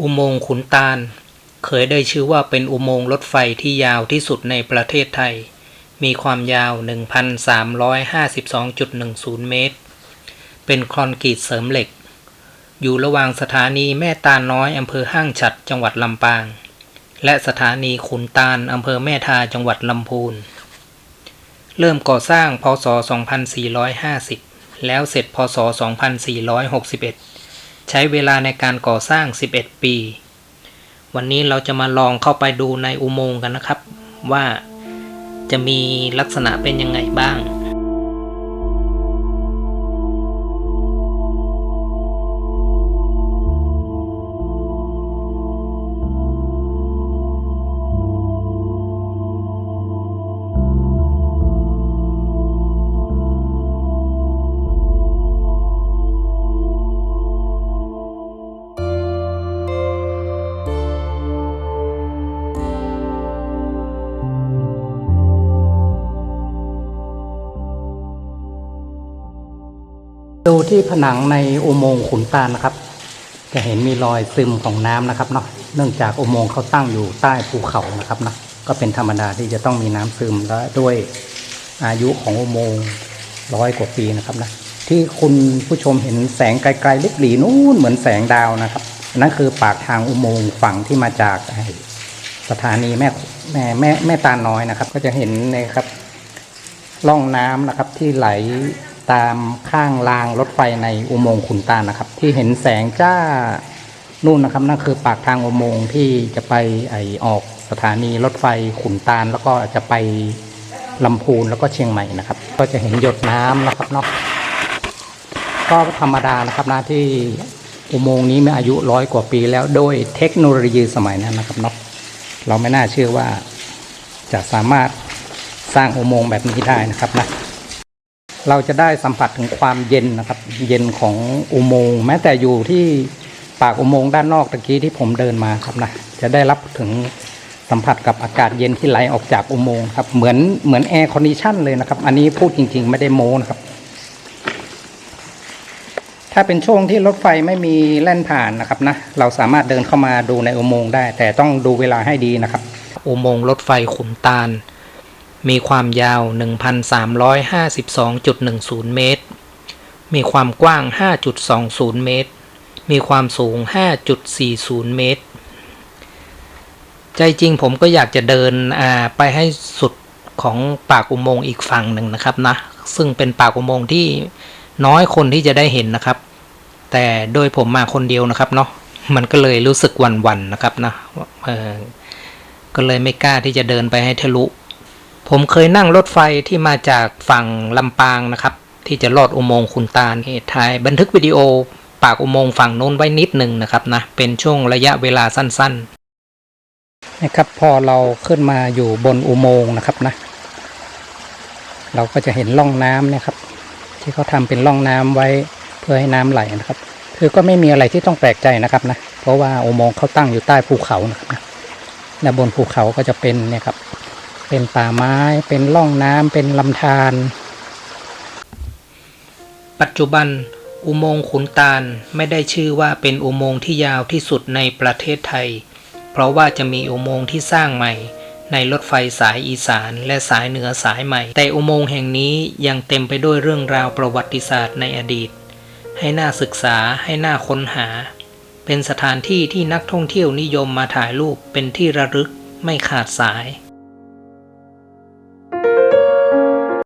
อุโมงค์ขุนตาล เคยได้ชื่อว่าเป็นอุโมงค์รถไฟที่ยาวที่สุดในประเทศไทย มีความยาว 1,352.10 เมตร เป็นคอนกรีตเสริมเหล็ก อยู่ระหว่างสถานีแม่ตาน้อยอำเภอห้างฉัดจังหวัดลำปาง และสถานีขุนตาลอำเภอแม่ทาจังหวัดลำพูน เริ่มก่อสร้างพศ 2450 แล้วเสร็จพศ 2461 ใช้เวลาในการก่อสร้าง 11 ปี วันนี้เราจะมาลองเข้าไปดูในอุโมงค์กันนะครับ ว่าจะมีลักษณะเป็นยังไงบ้าง ดูที่ผนังในอุโมงค์ขุนตาลนะครับ จะเห็นมีรอยซึมของน้ำนะครับเนาะเนื่องจากอุโมงค์เขาตั้งอยู่ใต้ภูเขานะครับนะก็เป็นธรรมดาที่จะต้องมีน้ำซึมและด้วยอายุของอุโมงค์ร้อยกว่าปีนะครับนะที่คุณผู้ชมเห็นแสงไกลๆลิบหลีนู้นเหมือนแสงดาวนะครับนั่นคือปากทางอุโมงค์ฝั่งที่มาจากสถานีแม่แม่แม่แม่ตาน้อยนะครับ ก็จะเห็นนะครับร่องน้ำนะครับที่ไหล ตามข้างรางรถไฟในอุโมงค์ขุนตาลนะครับ ที่เห็นแสงจ้านู่นนะครับนั่นคือปากทางอุโมงค์ที่จะไปไอออกสถานีรถไฟขุนตาล แล้วก็จะไปลำพูนแล้วก็เชียงใหม่นะครับ ก็จะเห็นหยดน้ำนะครับเนาะก็ธรรมดานะครับนะที่อุโมงค์นี้มีอายุร้อยกว่าปีแล้วโดยเทคโนโลยีสมัยนั้นนะครับเนาะเราไม่น่าเชื่อว่าจะสามารถสร้างอุโมงค์แบบนี้ได้นะครับนะ เราจะได้สัมผัสถึงความเย็นนะครับ เย็นของอุโมงค์แม้แต่อยู่ที่ปากอุโมงค์ด้านนอกตะกี้ที่ผมเดินมาครับนะจะได้รับถึงสัมผัสกับอากาศเย็นที่ไหลออกจากอุโมงค์ครับเหมือนเหมือนแอร์คอนดิชันเลยนะครับ อันนี้พูดจริง ๆ ไม่ได้โม้นะครับ ถ้าเป็นช่วงที่รถไฟไม่มีแล่นผ่านนะครับนะเราสามารถเดินเข้ามาดูในอุโมงค์ได้ แต่ต้องดูเวลาให้ดีนะครับ อุโมงค์รถไฟขุนตาล มีความยาว 1,352.10 เมตร มีความกว้าง 5.20 เมตร มีความสูง 5.40 เมตร ใจจริงผมก็อยากจะเดินไปให้สุดของปากอุโมงค์อีกฝั่งหนึ่งนะครับนะ ซึ่งเป็นปากอุโมงค์ที่น้อยคนที่จะได้เห็นนะครับ แต่โดยผมมาคนเดียวนะครับเนาะ มันก็เลยรู้สึกวันๆนนะครับนะก็เลยไม่กล้าที่จะเดินไปให้ทะลุ ผมเคยนั่งรถไฟที่มาจากฝั่งลำปางนะครับ ที่จะลอดอุโมงค์ขุนตาลนี่ถ่ายบันทึกวิดีโอปากอุโมงค์ฝั่งโน้นไว้นิดหนึ่งนะครับนะเป็นช่วงระยะเวลาสั้นๆนะครับพอเราขึ้นมาอยู่บนอุโมงค์นะครับนะ เราก็จะเห็นร่องน้ำนะครับ ที่เขาทำเป็นร่องน้ำไว้เพื่อให้น้ำไหลนะครับ คือก็ไม่มีอะไรที่ต้องแปลกใจนะครับนะเพราะว่าอุโมงค์เขาตั้งอยู่ใต้ภูเขานะครับนะและบนภูเขาก็จะเป็นเนี่ยครับ เป็นป่าไม้ เป็นร่องน้ำเป็นลำธารปัจจุบันอุโมงค์ขุนตาลไม่ได้ชื่อว่าเป็นอุโมงค์ที่ยาวที่สุดในประเทศไทย เพราะว่าจะมีอุโมงค์ที่สร้างใหม่ ในรถไฟสายอีสานและสายเหนือสายใหม่ แต่อุโมงค์แห่งนี้ยังเต็มไปด้วยเรื่องราวประวัติศาสตร์ในอดีต ให้น่าศึกษาให้น่าค้นหา เป็นสถานที่ที่นักท่องเที่ยวนิยมมาถ่ายรูปเป็นที่ระลึกไม่ขาดสาย